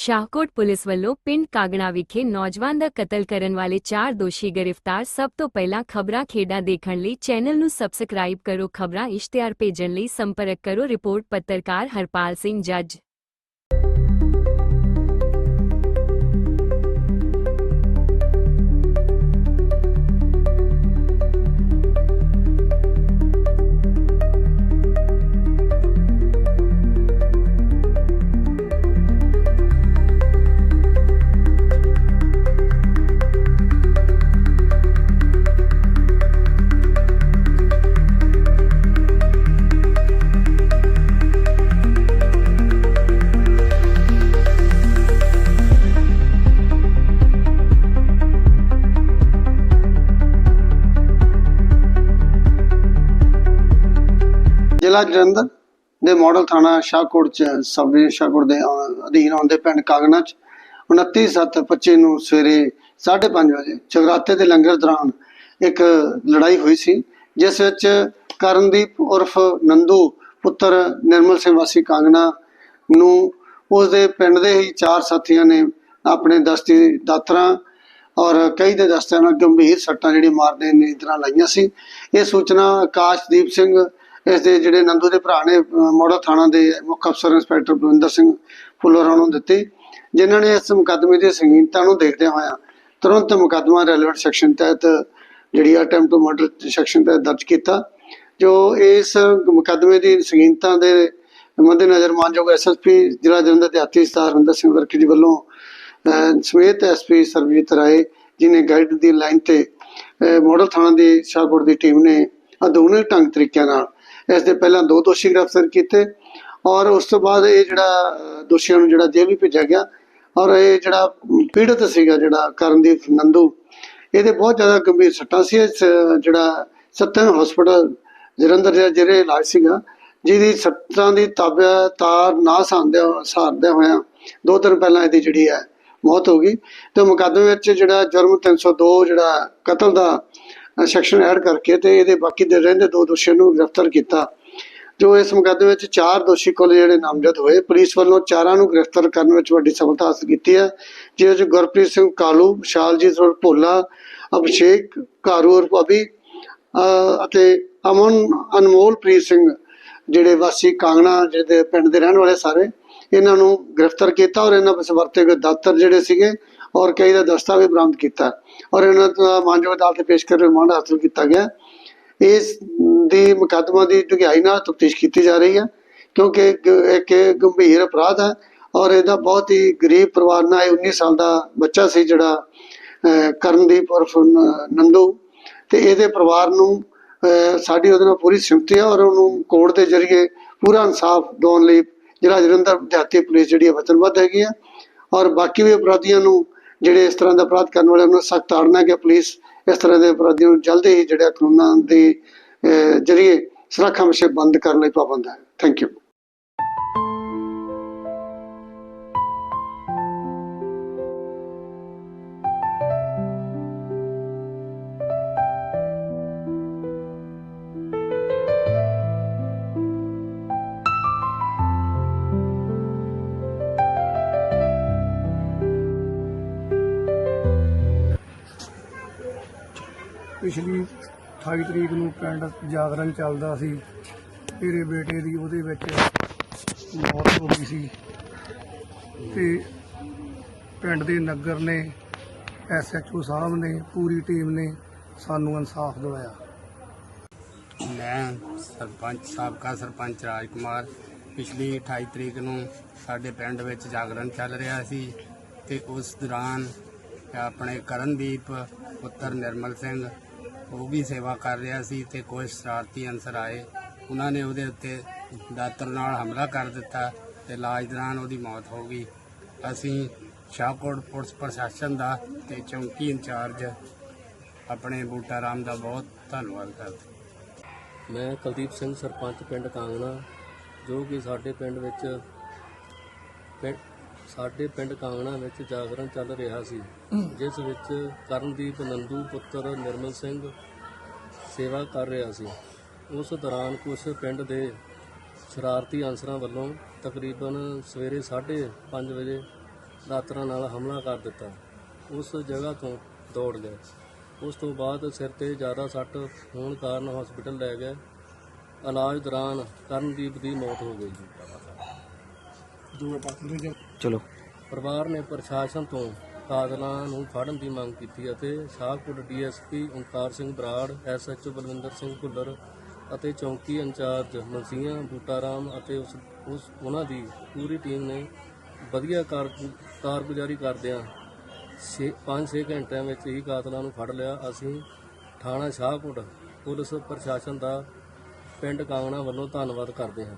Shahkot police ਵੱਲੋਂ ਪਿੰਡ ਕਾਗਣਾ ਵਿਖੇ ਨੌਜਵਾਨ ਦਾ ਕਤਲ ਕਰਨ ਵਾਲੇ ਚਾਰ ਦੋਸ਼ੀ ਗ੍ਰਿਫਤਾਰ ਸਭ ਤੋਂ ਪਹਿਲਾਂ ਖਬਰਾਂ ਖੇਡਾਂ ਦੇਖਣ ਲਈ ਚੈਨਲ ਨੂੰ ਸਬਸਕ੍ਰਾਈਬ ਕਰੋ ਖਬਰਾਂ ਇਸ਼ਤਿਹਾਰ ਭੇਜਣ ਲਈ ਸੰਪਰਕ ਕਰੋ ਰਿਪੋਰਟ ਪੱਤਰਕਾਰ ਹਰਪਾਲ ਸਿੰਘ ਜੱਜ ਜ਼ਿਲ੍ਹਾ ਜਲੰਧਰ ਦੇ ਮਾਡਲ ਥਾਣਾ ਸ਼ਾਹਕੋਟ ਚ ਸਬ ਸ਼ਾਹਕੋਟ ਦੇ ਅਧੀਨ ਆਉਂਦੇ ਪਿੰਡ ਕਾਗਨਾ ਚ 29/7/25 ਨੂੰ ਸਵੇਰੇ 5:30 ਵਜੇ ਜਗਰਾਤੇ ਦੇ ਲੰਗਰ ਦੌਰਾਨ ਇੱਕ ਲੜਾਈ ਹੋਈ ਸੀ, ਜਿਸ ਵਿੱਚ ਕਰਨਦੀਪ ਉਰਫ ਨੰਦੂ ਪੁੱਤਰ ਨਿਰਮਲ ਸਿੰਘ ਵਾਸੀ ਕਾਂਗਣਾ ਨੂੰ ਉਸ ਦੇ ਪਿੰਡ ਦੇ ਹੀ ਚਾਰ ਸਾਥੀਆਂ ਨੇ ਆਪਣੇ ਦਸਤੀ ਦਾਤਰਾਂ ਔਰ ਕਈ ਦੇ ਦਸਤਿਆਂ ਨਾਲ ਗੰਭੀਰ ਸੱਟਾਂ ਜਿਹੜੀ ਮਾਰਦੇ ਨੇ ਤਰ੍ਹਾਂ ਲਾਈਆਂ ਸੀ। ਇਹ ਸੂਚਨਾ ਆਕਾਸ਼ਦੀਪ ਸਿੰਘ ਇਸ ਦੇ ਜਿਹੜੇ ਨੰਦੂ ਦੇ ਭਰਾ ਨੇ, ਅਹ, ਮੋੜਾ ਥਾਣਾ ਦੇ ਮੁੱਖ ਅਫਸਰ ਇੰਸਪੈਕਟਰ ਬਲਵਿੰਦਰ ਸਿੰਘ ਫੁੱਲਰਾਂ ਨੂੰ ਦਿੱਤੀ, ਜਿਨ੍ਹਾਂ ਨੇ ਇਸ ਮੁਕੱਦਮੇ ਦੀ ਸੰਗੀਨਤਾ ਨੂੰ ਦੇਖਦੇ ਹੋਇਆ ਤੁਰੰਤ ਮੁਕੱਦਮਾ ਰੈਲੇਵੈਂਟ ਸੈਕਸ਼ਨ ਤਹਿਤ ਜਿਹੜੀ ਅਟੈਂਪਟ ਟੂ ਮਰਡਰ ਸੈਕਸ਼ਨ ਤਹਿਤ ਦਰਜ ਕੀਤਾ, ਜੋ ਇਸ ਮੁਕੱਦਮੇ ਦੀ ਸੰਗੀਨਤਾ ਦੇ ਮੱਦੇਨਜ਼ਰ ਮਾਨਯੋਗ ਐਸਐਸਪੀ ਜ਼ਿਲ੍ਹਾ ਜਲੰਧਰ ਦੇ ਹੱਥੀ ਸਤਾਰ ਹਰਿੰਦਰ ਸਿੰਘ ਵਰਕੀ ਜੀ ਵੱਲੋਂ, ਅਹ, ਸਮੇਤ ਐਸਪੀ ਸਰਬਜੀਤ ਰਾਏ ਜਿਨੇ ਗਾਈਡ ਦੀ ਲਾਈਨ ਤੇ ਮੋਡਲ ਥਾਣਾ ਦੀ ਸ਼ਾਹਕੋਟ ਦੀ ਟੀਮ ਨੇ ਆਧੁਨਿਕ ਢੰਗ ਤਰੀਕਿਆਂ ਨਾਲ ਇਸ ਦੇ ਪਹਿਲਾਂ ਦੋ ਦੋਸ਼ੀ ਗ੍ਰਿਫਤਾਰ ਕੀਤੇ ਔਰ ਉਸ ਤੋਂ ਬਾਅਦ ਇਹ ਜਿਹੜਾ ਦੋਸ਼ੀਆਂ ਨੂੰ ਜਿਹੜਾ ਜੇਲ੍ਹ ਵੀ ਭੇਜਿਆ ਗਿਆ ਔਰ ਇਹ ਜਿਹੜਾ ਪੀੜਤ ਸੀਗਾ ਜਿਹੜਾ ਕਰਨਦੀਪ ਨੰਦੂ, ਇਹਦੇ ਬਹੁਤ ਜ਼ਿਆਦਾ ਗੰਭੀਰ ਸੱਟਾਂ ਸੀ। ਜਿਹੜਾ ਸਤਨ ਹਸਪੀਟਲ ਜਲੰਧਰ ਦੇ ਜਿਹੜੇ ਇਲਾਜ ਸੀਗਾ, ਜਿਹਦੀ ਸੱਟਾਂ ਦੀ ਤਾਬਿਆ, ਤਾਰ ਨਾ ਸਾਂਦੇ ਸਾਰਦੇ ਹੋਇਆ, ਦੋ ਦਿਨ ਪਹਿਲਾਂ ਇਹਦੀ ਜਿਹੜੀ ਹੈ ਮੌਤ ਹੋ ਗਈ। ਤੇ ਮੁਕੱਦਮੇ ਵਿੱਚ ਜਿਹੜਾ ਜੁਰਮ 302 ਜਿਹੜਾ ਕਤਲ ਦਾ ਸੈਕਸ਼ਨ ਐਡ ਕਰਕੇ ਤੇ ਇਹਦੇ ਬਾਕੀ ਦੇ ਰਹਿੰਦੇ ਦੋ ਦੋਸ਼ੀਆਂ ਨੂੰ ਗ੍ਰਿਫਤਾਰ ਕੀਤਾ। ਜੋ ਇਸ ਮੁਕੱਦਮੇ ਵਿੱਚ ਚਾਰ ਦੋਸ਼ੀ ਕੋਲ ਜਿਹੜੇ ਨਾਮਜ਼ਦ ਹੋਏ, ਪੁਲਿਸ ਵੱਲੋਂ ਚਾਰਾਂ ਨੂੰ ਗ੍ਰਿਫਤਾਰ ਕਰਨ ਵਿੱਚ ਵੱਡੀ ਸਫਲਤਾ ਹਾਸਲ ਕੀਤੀ ਹੈ। ਜਿਸ ਵਿੱਚ ਗੁਰਪ੍ਰੀਤ ਸਿੰਘ ਕਾਲੂ ਵਿਸ਼ਾਲਜੀਤ ਉਰਫ ਭੋਲਾ, ਅਭਿਸ਼ੇਕ ਕਾਰੂ ਉਰਫ ਅਭੀ ਅਤੇ ਅਮਨ ਅਨਮੋਲਪ੍ਰੀਤ ਸਿੰਘ, ਜਿਹੜੇ ਵਾਸੀ ਕਾਂਗਣਾ ਜਿਹਦੇ ਪਿੰਡ ਦੇ ਰਹਿਣ ਵਾਲੇ ਸਾਰੇ, ਇਹਨਾਂ ਨੂੰ ਗ੍ਰਿਫਤਾਰ ਕੀਤਾ ਔਰ ਇਹਨਾਂ ਵਿੱਚ ਵਰਤੇ ਗਏ ਦਾਤਰ ਜਿਹੜੇ ਸੀਗੇ ਔਰ ਕਈ ਦਾ ਦਸਤਾਵੇਜ਼ ਬਰਾਮਦ ਕੀਤਾ। ਔਰ ਇਹਨਾਂ ਦਾ ਮਾਨਯੋਗ ਅਦਾਲਤ ਤੇ ਪੇਸ਼ ਕਰ ਰਿਮਾਂਡ ਹਾਸਲ ਕੀਤਾ ਗਿਆ। ਇਸ ਦੀ ਮੁਕੱਦਮਾ ਦੀ ਡੂੰਘਾਈ ਨਾਲ ਤਫਤੀਸ਼ ਕੀਤੀ ਜਾ ਰਹੀ ਹੈ, ਕਿਉਂਕਿ ਇੱਕ ਗੰਭੀਰ ਅਪਰਾਧ ਹੈ ਔਰ ਇਹਦਾ ਬਹੁਤ ਹੀ ਗਰੀਬ ਪਰਿਵਾਰ ਨਾਲ 19 ਸਾਲ ਦਾ ਬੱਚਾ ਸੀ ਜਿਹੜਾ ਕਰਨਦੀਪ ਉਰਫ ਨੰਦੂ। ਤੇ ਇਹਦੇ ਪਰਿਵਾਰ ਨੂੰ ਸਾਡੀ ਉਹਦੇ ਨਾਲ ਪੂਰੀ ਸਿਮਤੀ ਹੈ ਔਰ ਉਹਨੂੰ ਕੋਰਟ ਦੇ ਜ਼ਰੀਏ ਪੂਰਾ ਇਨਸਾਫ ਦਿਵਾਉਣ ਲਈ ਜਿਹੜਾ ਜਲੰਧਰ ਦਿਹਾਤੀ ਪੁਲਿਸ ਜਿਹੜੀ ਹੈ ਵਚਨਬੱਧ ਹੈਗੀ ਆ ਔਰ ਬਾਕੀ ਵੀ ਅਪਰਾਧੀਆਂ ਨੂੰ ਜਿਹੜੇ ਇਸ ਤਰ੍ਹਾਂ ਦਾ ਅਪਰਾਧ ਕਰਨ ਵਾਲੇ ਉਹਨਾਂ ਸਖਤ ਤਾੜਨਾ ਕਿ ਪੁਲਿਸ ਇਸ ਤਰ੍ਹਾਂ ਦੇ ਅਪਰਾਧੀਆਂ ਨੂੰ ਜਲਦੀ ਹੀ ਜਿਹੜਾ ਕਾਨੂੰਨਾਂ ਦੇ ਜ਼ਰੀਏ ਸੁਰੱਖਿਆ ਵਿਸ਼ੇ ਬੰਦ ਕਰਨ ਲਈ ਪਾਬੰਦ ਹੈ। ਥੈਂਕ ਯੂ ਪਿਛਲੀ 28 ਤਰੀਕ ਨੂੰ ਪਿੰਡ ਜਾਗਰਣ ਚੱਲਦਾ ਸੀ। ਮੇਰੇ ਬੇਟੇ ਦੀ ਉਹਦੇ ਵਿੱਚ ਮੌਤ ਹੋ ਗਈ ਸੀ। ਤੇ ਪਿੰਡ ਦੇ ਨਗਰ ਨੇ ਐਸਐਚਓ ਸਾਹਿਬ ਨੇ, ਪੂਰੀ ਟੀਮ ਨੇ ਸਾਨੂੰ ਇਨਸਾਫ ਦਿਵਾਇਆ। ਮੈਂ ਸਰਪੰਚ ਸਾਬਕਾ ਸਰਪੰਚ ਰਾਜ ਕੁਮਾਰ ਪਿਛਲੀ 28 ਤਰੀਕ ਨੂੰ ਸਾਡੇ ਪਿੰਡ ਵਿੱਚ ਜਾਗਰਣ ਚੱਲ ਰਿਹਾ ਸੀ ਤੇ ਉਸ ਦੌਰਾਨ ਆਪਣੇ ਕਰਨਦੀਪ ਪੁੱਤਰ ਨਿਰਮਲ ਸਿੰਘ ਉਹ ਵੀ ਸੇਵਾ ਕਰ ਰਿਹਾ ਸੀ ਤੇ ਕੁਝ ਸ਼ਰਾਰਤੀ ਅਨਸਰ ਆਏ। ਉਹਨਾਂ ਨੇ ਉਹਦੇ ਉੱਤੇ ਦਾਤਰ ਨਾਲ ਹਮਲਾ ਕਰ ਦਿੱਤਾ ਤੇ ਇਲਾਜ ਦੌਰਾਨ ਉਹਦੀ ਮੌਤ ਹੋ ਗਈ। ਅਸੀਂ ਸ਼ਾਹਕੋਟ ਪੁਲਿਸ ਪ੍ਰਸ਼ਾਸਨ ਦਾ ਤੇ ਚੌਂਕੀ ਇੰਚਾਰਜ ਆਪਣੇ ਬੂਟਾ ਰਾਮ ਦਾ ਬਹੁਤ ਧੰਨਵਾਦ ਕਰਦੇ ਮੈਂ ਕੁਲਦੀਪ ਸਿੰਘ, ਸਰਪੰਚ ਪਿੰਡ ਕਾਂਗਣਾ, ਜੋ ਕਿ ਸਾਡੇ ਪਿੰਡ ਵਿੱਚ ਪਿੰ- ਸਾਡੇ ਪਿੰਡ ਕਾਂਗਣਾ ਵਿੱਚ ਜਾਗਰਣ ਚੱਲ ਰਿਹਾ ਸੀ, ਜਿਸ ਵਿੱਚ ਕਰਨਦੀਪ ਨੰਦੂ ਪੁੱਤਰ ਨਿਰਮਲ ਸਿੰਘ ਸੇਵਾ ਕਰ ਰਿਹਾ ਸੀ। ਉਸ ਦੌਰਾਨ ਕੁਝ ਪਿੰਡ ਦੇ ਸ਼ਰਾਰਤੀ ਅਨਸਰਾਂ ਵੱਲੋਂ ਤਕਰੀਬਨ ਸਵੇਰੇ 5:30 ਵਜੇ ਦਾਤਰਾਂ ਨਾਲ ਹਮਲਾ ਕਰ ਦਿੱਤਾ। ਉਸ ਜਗ੍ਹਾ ਤੋਂ ਦੌੜ ਗਏ ਉਸ ਤੋਂ ਬਾਅਦ ਸਿਰ ਤੇ ਜ਼ਿਆਦਾ ਸੱਟ ਹੋਣ ਕਾਰਨ ਹਸਪੀਟਲ ਲੈ ਗਏ। ਇਲਾਜ ਦੌਰਾਨ ਕਰਨਦੀਪ ਦੀ ਮੌਤ ਹੋ ਗਈ। ਚਲੋ। ਪਰਿਵਾਰ ਨੇ ਪ੍ਰਸ਼ਾਸਨ ਤੋਂ ਕਾਤਲਾਂ ਨੂੰ ਫੜਨ ਦੀ ਮੰਗ ਕੀਤੀ ਅਤੇ ਸ਼ਾਹਕੋਟ ਡੀਐਸਪੀ ਓਂਕਾਰ ਸਿੰਘ ਬਰਾੜ ਐਸਐਚਓ ਬਲਵਿੰਦਰ ਸਿੰਘ ਭੁੱਲਰ ਅਤੇ ਚੌਂਕੀ ਇੰਚਾਰਜ ਮਲਸੀਆਂ ਬੂਟਾਰਾਮ ਅਤੇ ਉਸ ਉਸ ਉਹਨਾਂ ਦੀ ਪੂਰੀ ਟੀਮ ਨੇ ਵਧੀਆ ਕਾਰ ਕਾਰਗੁਜ਼ਾਰੀ ਕਰਦਿਆਂ 5-6 ਘੰਟਿਆਂ ਵਿੱਚ ਹੀ ਕਾਤਲਾਂ ਨੂੰ ਫੜ ਲਿਆ। ਅਸੀਂ ਥਾਣਾ ਸ਼ਾਹਕੋਟ ਪੁਲਿਸ ਪ੍ਰਸ਼ਾਸਨ ਦਾ ਪਿੰਡ ਕਾਂਗਣਾ ਵੱਲੋਂ ਧੰਨਵਾਦ ਕਰਦੇ ਹਾਂ।